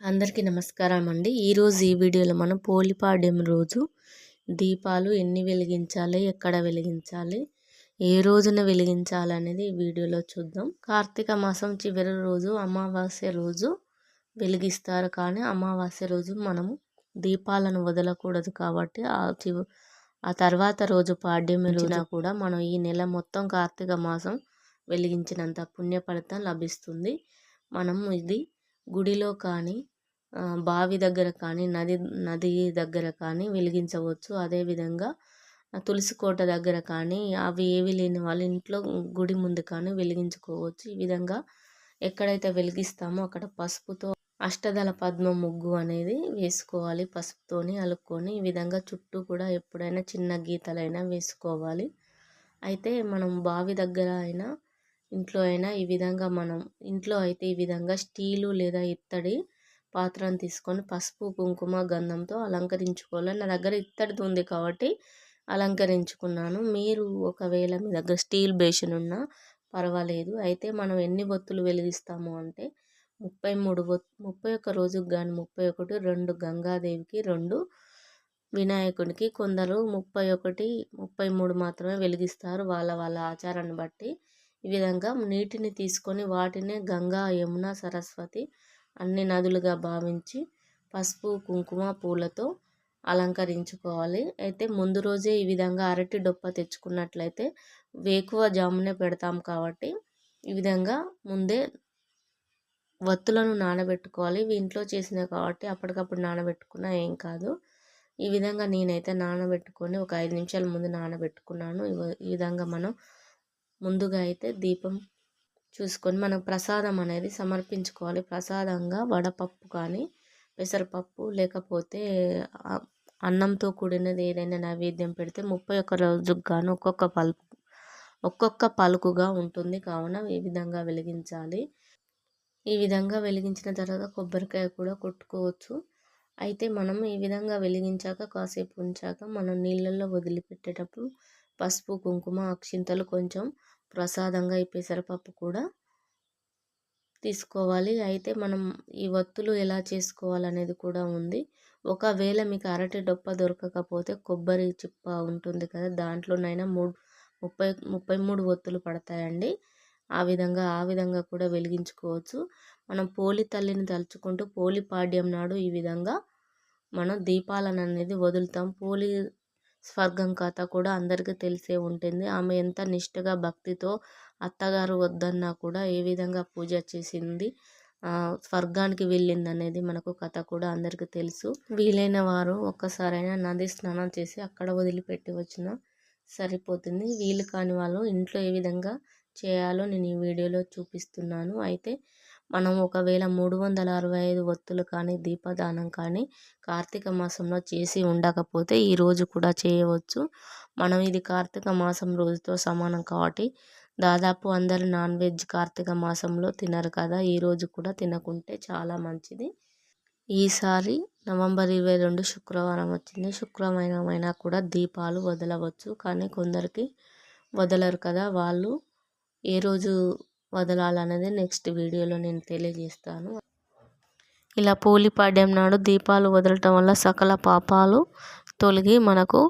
అందరికీ నమస్కారం అండి ఈరోజు ఈ వీడియోలో మనం పోలిపాడ్యం రోజు దీపాలు ఎన్ని వెలిగించాలి ఎక్కడ వెలిగించాలి ఏ రోజున వెలిగించాలి అనేది ఈ వీడియోలో చూద్దాం. కార్తీక మాసం చివరి రోజు అమావాస్య రోజు వెలిగిస్తారు కానీ అమావాస్య రోజు మనము దీపాలను వదలకూడదు కాబట్టి ఆ చివ ఆ తర్వాత రోజు పాడ్యం రోజున కూడా మనం ఈ నెల మొత్తం కార్తీక మాసం వెలిగించినంత పుణ్య ఫలితం లభిస్తుంది. మనం ఇది గుడిలో కానీ బావి దగ్గర కానీ నది నది దగ్గర కానీ వెలిగించవచ్చు. అదేవిధంగా తులసి కోట దగ్గర కానీ అవి ఏవి లేని వాళ్ళ ఇంట్లో గుడి ముందు కానీ వెలిగించుకోవచ్చు. ఈ విధంగా ఎక్కడైతే వెలిగిస్తామో అక్కడ పసుపుతో అష్టదళ పద్మ ముగ్గు అనేది వేసుకోవాలి. పసుపుతోని అలుక్కొని ఈ విధంగా చుట్టూ కూడా ఎప్పుడైనా చిన్న గీతలైనా వేసుకోవాలి. అయితే మనం బావి దగ్గర అయినా ఇంట్లో అయినా ఈ విధంగా మనం ఇంట్లో అయితే ఈ విధంగా స్టీలు లేదా ఇత్తడి పాత్రను తీసుకొని పసుపు కుంకుమ గంధంతో అలంకరించుకోవాలి. నా దగ్గర ఇత్తడిది ఉంది కాబట్టి అలంకరించుకున్నాను. మీరు ఒకవేళ మీ దగ్గర స్టీల్ బేషన్ ఉన్నా పర్వాలేదు. అయితే మనం ఎన్ని ఒత్తులు వెలిగిస్తాము అంటే ముప్పై మూడు ముప్పై ఒక్క రోజుకి కానీ ముప్పై ఒకటి రెండు గంగాదేవికి రెండు వినాయకుడికి కొందరు ముప్పై ఒకటి ముప్పై మూడు మాత్రమే వెలిగిస్తారు వాళ్ళ వాళ్ళ ఆచారాన్ని బట్టి. ఈ విధంగా నీటిని తీసుకొని వాటినే గంగా యమున సరస్వతి అన్ని నదులుగా భావించి పసుపు కుంకుమ పూలతో అలంకరించుకోవాలి. అయితే ముందు రోజే ఈ విధంగా అరటి డొప్ప తెచ్చుకున్నట్లయితే వేకువ జామునే పెడతాం కాబట్టి ఈ విధంగా ముందే వత్తులను నానబెట్టుకోవాలి. ఇంట్లో చేసినవి కాబట్టి అప్పటికప్పుడు నానబెట్టుకున్నా ఏం కాదు. ఈ విధంగా నేనైతే నానబెట్టుకొని ఒక ఐదు నిమిషాల ముందు నానబెట్టుకున్నాను. ఈ విధంగా మనం ముందుగా అయితే దీపం చూసుకొని మనం ప్రసాదం అనేది సమర్పించుకోవాలి. ప్రసాదంగా వడపప్పు కానీ పెసరపప్పు లేకపోతే అన్నంతో కూడినది ఏదైనా నైవేద్యం పెడితే ముప్పై ఒక్క రోజుకు గాను ఒక్కొక్క పలుకు ఒక్కొక్క పలుకుగా ఉంటుంది. కావున ఈ విధంగా వెలిగించాలి. ఈ విధంగా వెలిగించిన తర్వాత కొబ్బరికాయ కూడా కొట్టుకోవచ్చు. అయితే మనం ఈ విధంగా వెలిగించాక కాసేపు ఉంచాక మనం నీళ్ళల్లో వదిలిపెట్టేటప్పుడు పసుపు కుంకుమ అక్షింతలు కొంచెం ప్రసాదంగా ఈ పెసరపప్పు కూడా తీసుకోవాలి. అయితే మనం ఈ వత్తులు ఎలా చేసుకోవాలనేది కూడా ఉంది. ఒకవేళ మీకు అరటి డొప్ప దొరకకపోతే కొబ్బరి చిప్ప ఉంటుంది కదా దాంట్లోనైనా మూడు ముప్పై ముప్పై మూడు ఒత్తులు పడతాయండి. ఆ విధంగా ఆ విధంగా కూడా వెలిగించుకోవచ్చు. మనం పోలి తల్లిని తలుచుకుంటూ పోలి పాడ్యం నాడు ఈ విధంగా మనం దీపాలను అనేది వదులుతాం. పోలి స్వర్గం కథ కూడా అందరికీ తెలిసే ఉంటుంది. ఆమె ఎంత నిష్ఠగా భక్తితో అత్తగారు వద్దన్నా కూడా ఏ విధంగా పూజ చేసింది స్వర్గానికి వెళ్ళింది అనేది మనకు కథ కూడా అందరికీ తెలుసు. వీలైన వారు ఒక్కసారైనా నది స్నానం చేసి అక్కడ వదిలిపెట్టి వచ్చిన సరిపోతుంది. వీలు కాని వాళ్ళు ఇంట్లో ఏ విధంగా చేయాలో నేను ఈ వీడియోలో చూపిస్తున్నాను. అయితే మనం ఒకవేళ మూడు వందల అరవై ఐదు ఒత్తులు కానీ దీపదానం కానీ కార్తీక మాసంలో చేసి ఉండకపోతే ఈరోజు కూడా చేయవచ్చు. మనం ఇది కార్తీక మాసం రోజుతో సమానం కాబట్టి దాదాపు అందరు నాన్ వెజ్ కార్తీక మాసంలో తినరు కదా ఈరోజు కూడా తినకుంటే చాలా మంచిది. ఈసారి నవంబర్ ఇరవై రెండు శుక్రవారం వచ్చింది. శుక్రవారం అయినా కూడా దీపాలు వదలవచ్చు. కానీ కొందరికి వదలరు కదా వాళ్ళు. ఏ రోజు వదలాలనేది నెక్స్ట్ వీడియోలో నేను తెలియజేస్తాను. ఇలా పోలిపాడ్యం నాడు దీపాలు వదలటం వల్ల సకల పాపాలు తొలగి మనకు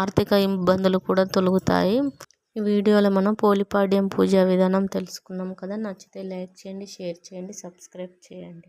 ఆర్థిక ఇబ్బందులు కూడా తొలుగుతాయి. ఈ వీడియోలో మనం పోలిపాడ్యం పూజా విధానం తెలుసుకున్నాం కదా. నచ్చితే లైక్ చేయండి షేర్ చేయండి సబ్స్క్రైబ్ చేయండి.